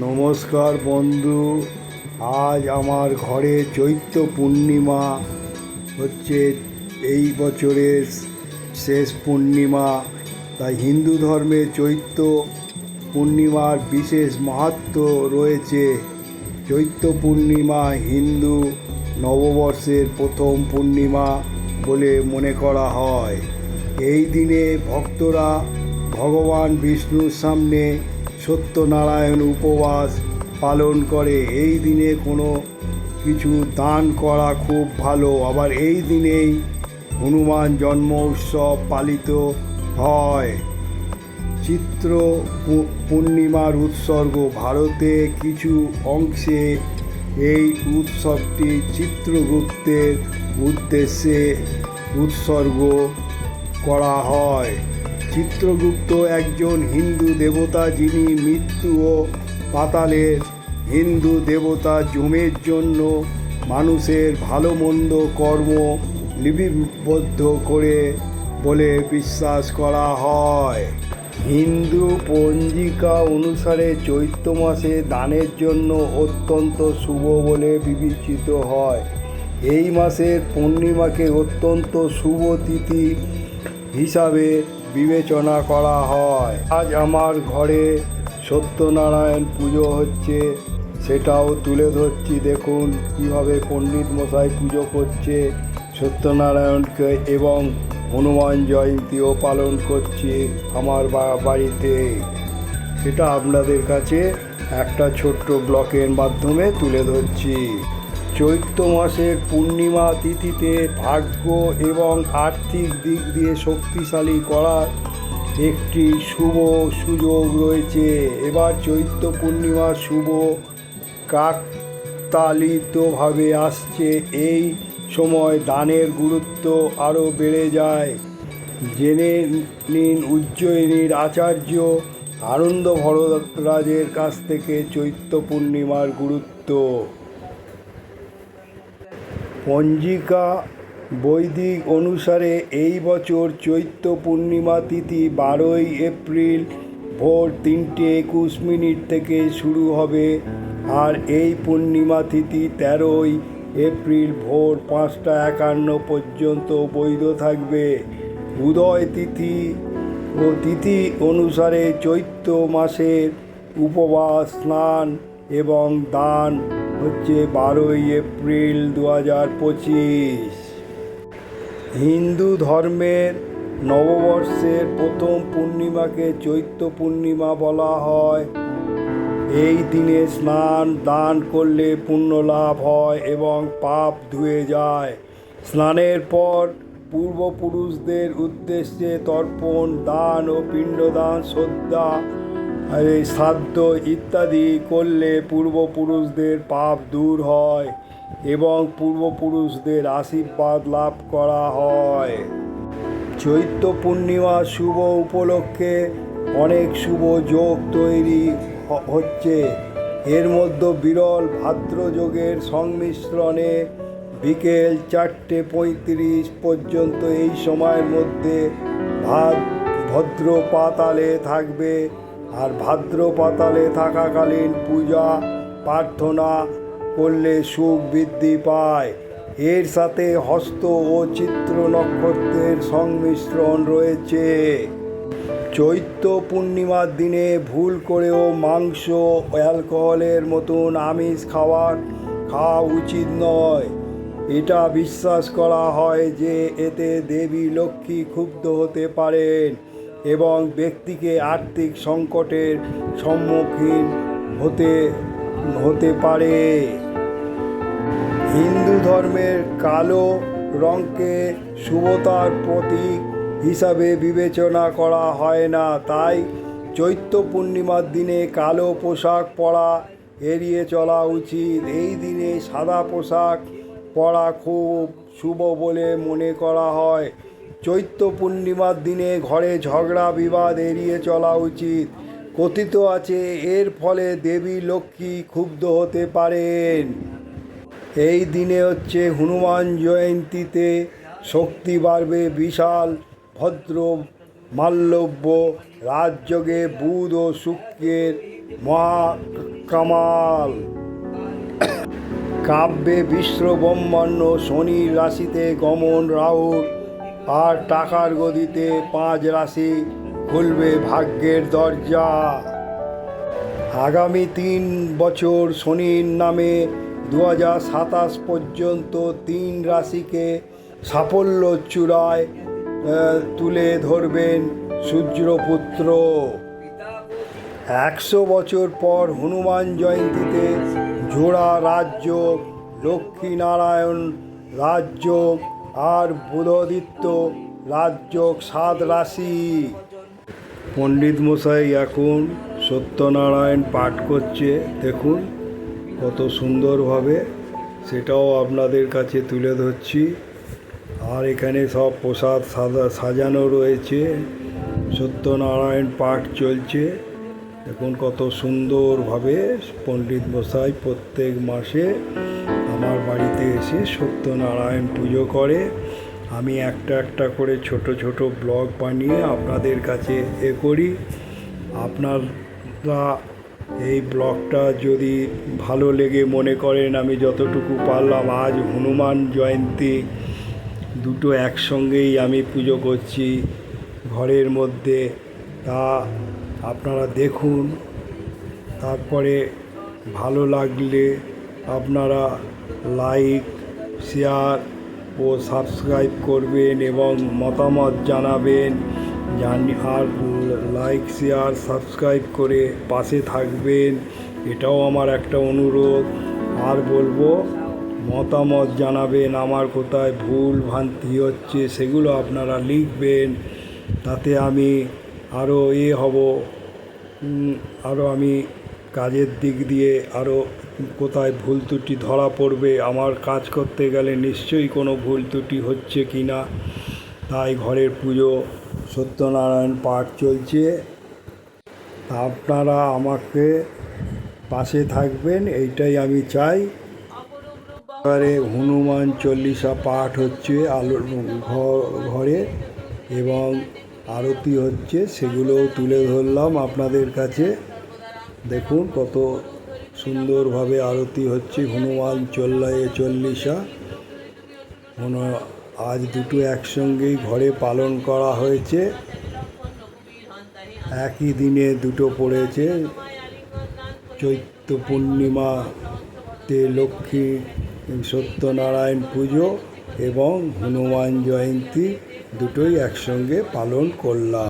নমস্কার বন্ধু, আজ আমার ঘরে চৈত্র পূর্ণিমা হচ্ছে এই বছরের শেষ পূর্ণিমা। তাই হিন্দু ধর্মে চৈত্র পূর্ণিমার বিশেষ মাহাত্ম্য রয়েছে। চৈত্র পূর্ণিমা হিন্দু নববর্ষের প্রথম পূর্ণিমা বলে মনে করা হয়। এই দিনে ভক্তরা ভগবান বিষ্ণুর সামনে সত্যনারায়ণ উপবাস পালন করে। এই দিনে কোনো কিছু দান করা খুব ভালো। আবার এই দিনেই হনুমান জন্ম উৎসব পালিত হয়। চিত্র পূর্ণিমার উৎসর্গ। ভারতে কিছু অংশে এই উৎসবটি চিত্রগুপ্তের উদ্দেশ্যে উৎসর্গ করা হয়। চিত্রগুপ্ত একজন হিন্দু দেবতা যিনি মৃত্যু ও পাতালের হিন্দু দেবতা জমের জন্য মানুষের ভালো মন্দ কর্ম লিপিবদ্ধ করে বলে বিশ্বাস করা হয়। হিন্দু পঞ্জিকা অনুসারে চৈত্র মাসে দানের জন্য অত্যন্ত শুভ বলে বিবেচিত হয়। এই মাসের পূর্ণিমাকে অত্যন্ত শুভ তিথি হিসাবে বিবেচনা করা হয়। আজ আমার ঘরে সত্যনারায়ণ পুজো হচ্ছে, সেটাও তুলে ধরছি। দেখুন কীভাবে পণ্ডিত মশাই পুজো করছে, সত্যনারায়ণকে এবং হনুমান জয়ন্তীও পালন করছি আমার বাড়িতে। সেটা আপনাদের কাছে একটা ছোট্ট ব্লকের মাধ্যমে তুলে ধরছি। চৈত্র মাসের পূর্ণিমা তিথিতে ভাগ্য এবং আর্থিক দিক দিয়ে শক্তিশালী করার একটি শুভ সুযোগ রয়েছে। এবার চৈত্র পূর্ণিমা শুভ কাকতালিতভাবে আসছে। এই সময় দানের গুরুত্ব আরও বেড়ে যায়। জেনে নিন উজ্জয়িনীর আচার্য আনন্দ ভরদ্রাজের কাছ থেকে চৈত্র পূর্ণিমার গুরুত্ব। পঞ্জিকা বৈদিক অনুসারে এই বছর চৈত্র পূর্ণিমা তিথি বারোই এপ্রিল ভোর তিনটে একুশ মিনিট থেকে শুরু হবে। আর এই পূর্ণিমা তিথি তেরোই এপ্রিল ভোর পাঁচটা একান্ন পর্যন্ত বৈধ থাকবে। উদয় তিথি ও তিথি অনুসারে চৈত্র মাসের উপবাস, স্নান এবং দান হচ্ছে বারোই এপ্রিল দু হাজার পঁচিশ। হিন্দু ধর্মের নববর্ষের প্রথম পূর্ণিমাকে চৈত্র পূর্ণিমা বলা হয়। এই দিনে স্নান, দান করলে পুণ্য লাভ হয় এবং পাপ ধুয়ে যায়। স্নানের পর পূর্বপুরুষদের উদ্দেশ্যে তর্পণ, দান ও পিণ্ডদান, শ্রদ্ধা এই শ্রাদ্ধ ইত্যাদি করলে পূর্বপুরুষদের পাপ দূর হয় এবং পূর্বপুরুষদের আশীর্বাদ লাভ করা হয়। চৈত্র পূর্ণিমা শুভ উপলক্ষে অনেক শুভ যোগ তৈরি হচ্ছে। এর মধ্যে বিরল ভাদ্র যোগের সংমিশ্রণে বিকেল চারটে পঁয়ত্রিশ পর্যন্ত এই সময়ের মধ্যে ভাদ ভদ্র পাতালে থাকবে। আর ভাদ্র পাতালে থাকাকালীন পূজা, প্রার্থনা করলে সুখ বৃদ্ধি পায়। এর সাথে হস্ত ও চিত্র নক্ষত্রের সংমিশ্রণ রয়েছে। চৈত্র পূর্ণিমার দিনে ভুল করেও মাংস অ্যালকোহলের মতন আমিষ খাওয়ার খাওয়া উচিত নয়। এটা বিশ্বাস করা হয় যে এতে দেবী লক্ষ্মী ক্ষুব্ধ হতে পারেন। এবং ব্যক্তিকে আর্থিক সংকটের সম্মুখীন হতে হতে পারে। হিন্দু ধর্মের কালো রঙকে শুভতার প্রতীক হিসাবে বিবেচনা করা হয় না, তাই চৈত্র পূর্ণিমার দিনে কালো পোশাক পরা এড়িয়ে চলা উচিত। এই দিনে সাদা পোশাক পরা খুব শুভ বলে মনে করা হয়। চৈত্র পূর্ণিমার দিনে ঘরে ঝগড়া, বিবাদ এড়িয়ে চলা উচিত। কথিত আছে, এর ফলে দেবী লক্ষ্মী ক্ষুব্ধ হতে পারেন। এই দিনে হচ্ছে হনুমান জয়ন্তীতে শক্তি বাড়বে বিশাল ভদ্র মাল্লব্য রাজযোগে বুধ ও শুক্রের মহাকামাল। কাব্যে বিশ্ব ব্রহ্মাণ্ড শনির রাশিতে গমন, রাহুর আর টাকার গদিতে পাঁচ রাশি খুলবে ভাগ্যের দরজা। আগামী তিন বছর শনির নামে দু সাতাশ পর্যন্ত তিন রাশিকে সাফল্য চূড়ায় তুলে ধরবেন সূর্যপুত্র। একশো বছর পর হনুমান জয়ন্তীতে জোড়া রাজ্য লক্ষ্মীনারায়ণ রাজ্য আর বুধদিত্য রাজ্য সাত রাশি। পণ্ডিত মশাই, এখন সত্যনারায়ণ পাঠ করছে। দেখুন কত সুন্দরভাবে সেটাও আপনাদের কাছে তুলে ধরছি। আর এখানে সব প্রসাদ সাজা, সাজানো রয়েছে। সত্যনারায়ণ পাঠ চলছে। দেখুন কত সুন্দরভাবে পণ্ডিত মশাই প্রত্যেক মাসে বাড়িতে এসে সত্যনারায়ণ পুজো করে। আমি একটা একটা করে ছোট ছোট ব্লগ বানিয়ে আপনাদের কাছে এ করি। আপনারা এই ব্লগটা যদি ভালো লেগে মনে করেন, আমি যতটুকু পারলাম, আজ হনুমান জয়ন্তী। দুটো একসঙ্গেই আমি পুজো করছি ঘরের মধ্যে। তা আপনারা দেখুন, তারপরে ভালো লাগলে আপনারা লাইক, শেয়ার ও সাবস্ক্রাইব করবেন এবং মতামত জানাবেন। জানি আর লাইক, শেয়ার, সাবস্ক্রাইব করে পাশে থাকবেন। এটাও আমার একটা অনুরোধ। আর বলব, মতামত জানাবেন আমার কোথায় ভুল, ভ্রান্তি হচ্ছে, সেগুলো আপনারা লিখবেন। তাতে আমি আরও এ হব। আরও আমি কাজের দিক দিয়ে আরও কোথায় ভুল ত্রুটি ধরা পড়বে, আমার কাজ করতে গেলে নিশ্চয়ই কোনো ভুল ত্রুটি হচ্ছে কি না? তাই ঘরের পুজো, সত্যনারায়ণ পাঠ চলছে। আপনারা আমাকে পাশে থাকবেন, এইটাই আমি চাই। এবারে হনুমান চল্লিশা পাঠ হচ্ছে আলোর ঘরে এবং আরতি হচ্ছে, সেগুলোও তুলে ধরলাম আপনাদের কাছে। দেখুন কত সুন্দরভাবে আরতি হচ্ছে। হনুমান চল্লায় চল্লিশা। হনু আজ দুটো একসঙ্গেই ঘরে পালন করা হয়েছে। একই দিনে দুটো পড়েছে। চৈত্র পূর্ণিমাতে লক্ষ্মী সত্যনারায়ণ পুজো এবং হনুমান জয়ন্তী দুটোই একসঙ্গে পালন করলাম।